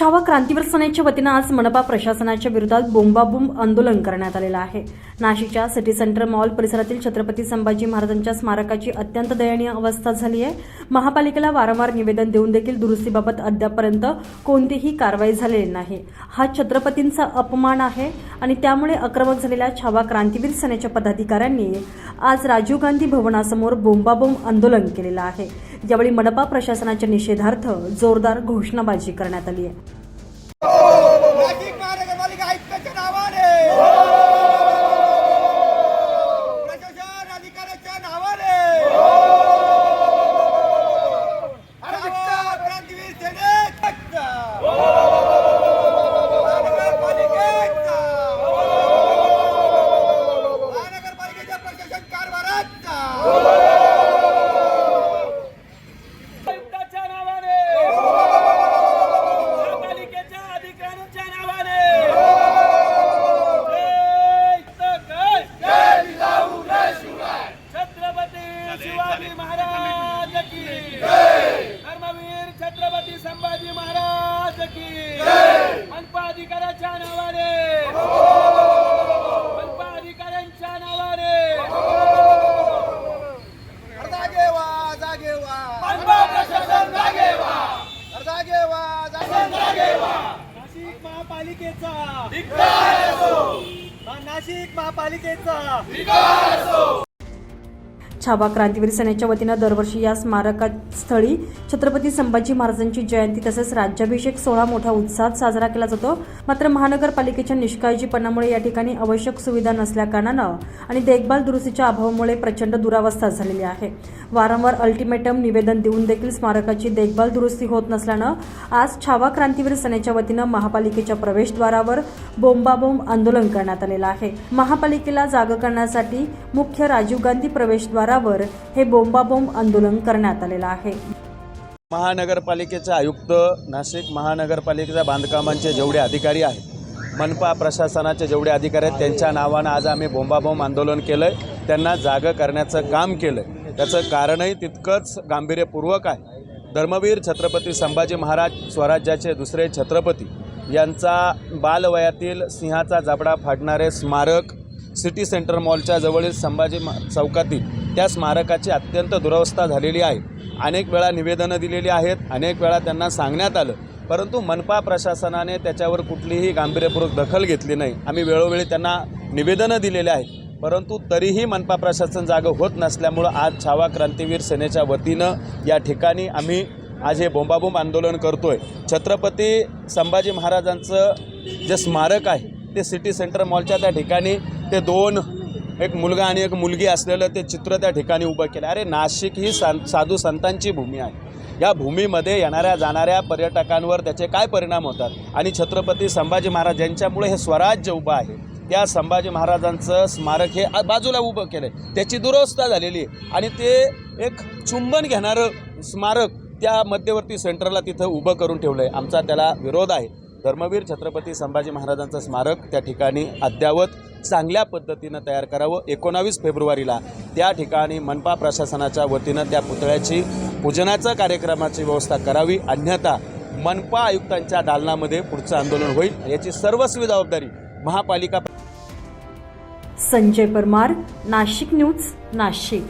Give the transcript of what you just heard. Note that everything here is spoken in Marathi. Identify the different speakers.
Speaker 1: छावा क्रांतीवीर सेनेच्या वतीनं आज मनपा प्रशासनाच्या विरोधात बोंबाबोंब आंदोलन करण्यात आलेलं आहे. नाशिकच्या सिटी सेंटर मॉल परिसरातील छत्रपती संभाजी महाराजांच्या स्मारकाची अत्यंत दयनीय अवस्था झाली आहे. महापालिकेला वारंवार निवेदन देऊन देखील दुरुस्तीबाबत अद्यापपर्यंत कोणतीही कारवाई झालेली नाही. हा छत्रपतींचा अपमान आहे आणि त्यामुळे आक्रमक झालेल्या छावा क्रांतीवीर सेनेच्या पदाधिकाऱ्यांनी आज राजीव गांधी भवनासमोर बोंबाबोंब आंदोलन केलेलं आहे. यावेळी मनपा प्रशासनाच्या निषेधार्थ जोरदार घोषणाबाजी करण्यात आली आहे
Speaker 2: नाशिक महानगरपालिका आयुक्ताच्या नावाने प्रशासन अधिकाऱ्याच्या नावाने छावा क्रांतीवीर सेनेचा महानगरपालिकेचा महानगरपालिकेच्या प्रशासन कारभाराचा
Speaker 3: आयुक्ताच्या नावाने महापालिकेच्या अधिकाऱ्यांच्या नावाने जय जय छत्रपती शिवाजी महाराज की धर्मवीर छत्रपती संभाजी महाराज की मनपा अधिकाऱ्याच्या नावाने. मनपा अधिकाऱ्यांच्या नावाने
Speaker 2: जागे वा जागे वा
Speaker 3: मनपा प्रशासन जागे व्हा.
Speaker 2: जागे वा जागे वा
Speaker 3: नाशिक महापालिकेचा. नाशिक महापालिकेचा
Speaker 1: छावा क्रांतीवीर सेनेच्या वतीनं दरवर्षी या स्मारकास्थळी छत्रपती संभाजी महाराजांची जयंती तसेच राज्याभिषेक सोहळा मोठ्या उत्साहात साजरा केला जातो. मात्र महानगरपालिकेच्या निष्काळजीपणामुळे या ठिकाणी आवश्यक सुविधा नसल्याकारणानं आणि देखभाल दुरुस्तीच्या अभावामुळे प्रचंड दुरावस्था झालेली आहे. वारंवार अल्टिमेटम निवेदन देऊन देखील स्मारकाची देखभाल दुरुस्ती होत नसल्यानं आज छावा क्रांतीवीर सेनेच्या वतीनं महापालिकेच्या प्रवेशद्वारावर बोंबाबोंब आंदोलन करण्यात आलेलं आहे. महापालिकेला जागा करण्यासाठी मुख्य राजीव गांधी प्रवेशद्वार प्रवेशद्वारावर हे बोंबाबोंब आंदोलन करण्यात आलेलं आहे.
Speaker 4: महानगरपालिकेचे आयुक्त नाशिक महानगरपालिकेच्या बांधकामांचे जेवढे अधिकारी आहेत मनपा प्रशासनाचे जेवढे अधिकारी आहेत त्यांच्या नावानं आज आम्ही बोंबाबोंब आंदोलन केलं आहे त्यांना जागं करण्याचं काम केलं आहे त्याचं कारणही तितकंच गांभीर्यपूर्वक आहे. धर्मवीर छत्रपती संभाजी महाराज स्वराज्याचे दुसरे छत्रपती यांचा बालवयातील सिंहाचा जबडा फाडणारे स्मारक सिटी सेंटर मॉलच्या जवळील संभाजी मा- चौकातील त्या स्मारकाची अत्यंत दुरवस्था झालेली आहे. अनेक वेळा निवेदनं दिलेली आहेत अनेक वेळा त्यांना सांगण्यात आलं. परंतु मनपा प्रशासनाने त्याच्यावर कुठलीही गांभीर्यपूर्वक दखल घेतली नाही. आम्ही वेळोवेळी त्यांना निवेदनं दिलेले आहेत. परंतु तरीही मनपा प्रशासन जागं होत नसल्यामुळं आज छावा क्रांतीवीर सेनेच्या वतीनं या ठिकाणी आम्ही आज हे बोंबाबोंब आंदोलन करतोय. छत्रपती संभाजी महाराजांचं जे स्मारक आहे ते सिटी सेंटर मॉलच्या त्या ठिकाणी ते दोन एक मुलगा आणि एक मुलगी असलेलं ते चित्र त्या ठिकाणी उभं केलं. अरे नाशिक ही सा साधू संतांची भूमी आहे. या भूमीमध्ये येणाऱ्या जाणाऱ्या पर्यटकांवर त्याचे काय परिणाम होतात? आणि छत्रपती संभाजी महाराज यांच्यामुळे हे स्वराज्य उभं आहे. त्या संभाजी महाराजांचं स्मारक हे बाजूला उभं केलं आहे त्याची दुरवस्था झालेली आहे. आणि ते एक चुंबन घेणारं स्मारक त्या मध्यवर्ती सेंटरला तिथं उभं करून ठेवलं आहे आमचा त्याला विरोध आहे. धर्मवीर छत्रपती संभाजी महाराजांचं स्मारक त्या ठिकाणी अद्यावत चांगल्या पद्धतीनं तयार करावं. एकोणावीस फेब्रुवारीला त्या ठिकाणी मनपा प्रशासनाच्या वतीनं त्या पुतळ्याची पूजनाचा कार्यक्रमाची व्यवस्था करावी. अन्यथा मनपा आयुक्तांच्या दालनामध्ये पुढचं आंदोलन होईल. याची सर्वस्वी जबाबदारी महापालिका
Speaker 1: संजय परमार नाशिक न्यूज नाशिक.